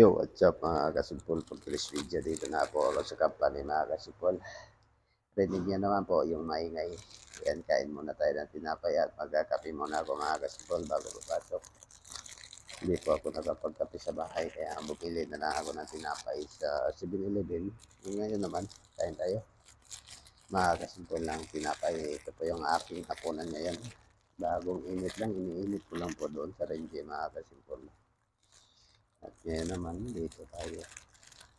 Yo, what's up mga kasipol? For this video, dito na po ako sa company mga kasipol. Rinig niyo naman po yung maingay. Yan, kain muna tayo ng tinapay at magkakape muna ako mga kasipol bago papasok. Hindi po ako nakapagkape sa bahay kaya bumili na lang ako ng tinapay sa 7-Eleven. Ngayon naman, kain tayo. Mga kasipol lang tinapay. Ito po yung aking hapunan ngayon. Bagong init lang, iniinit ko lang po doon sa Renji mga kasipol. At ngayon naman, dito tayo.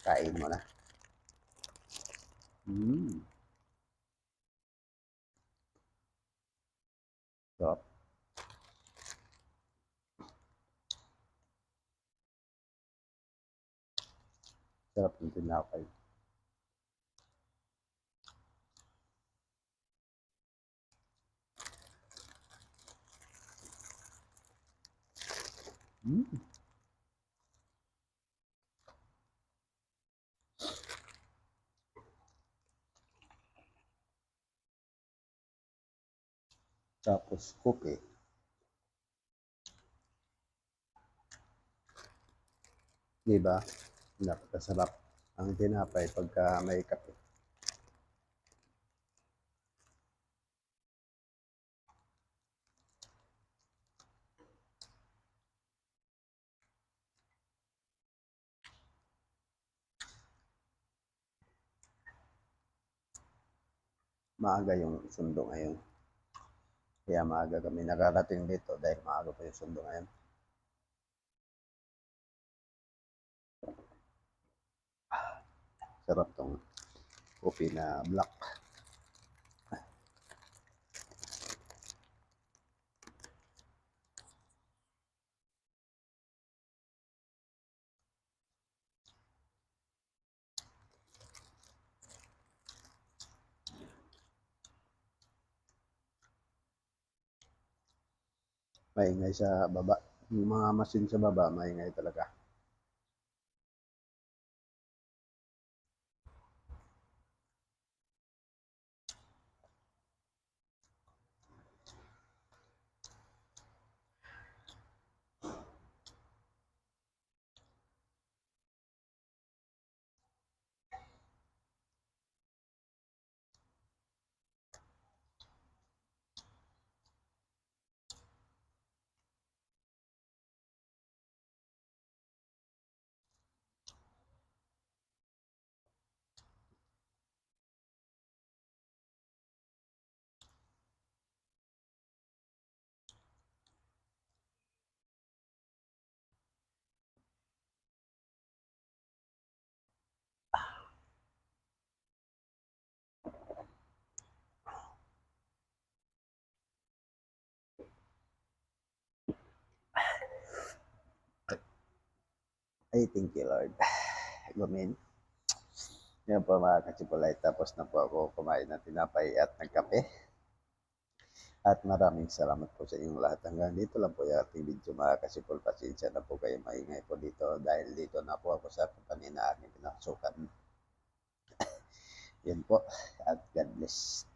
Kain mo na. Mm. So, sarap ng tinapay. Mm. Tapos kopi. Di ba? Napakasarap ang tinapay pagka may kape. Maaga yung sundo ngayon. Kaya maaga kami nakarating dito dahil maaga pa yung sundo ngayon. Sarap tong coffee na black. Maingay sa baba. Yung mga machine sa baba, maingay talaga. Ay, thank you, Lord. Gumin. Yan po mga kachipulay. Tapos na po ako kumain ng tinapay at nagkape. At maraming salamat po sa inyong lahat. Hanggang dito lang po yung ating video mga kasipul. Pasensya na po kayo maingay po dito dahil dito na po ako sa company na pinasukan. Yan po. At God bless.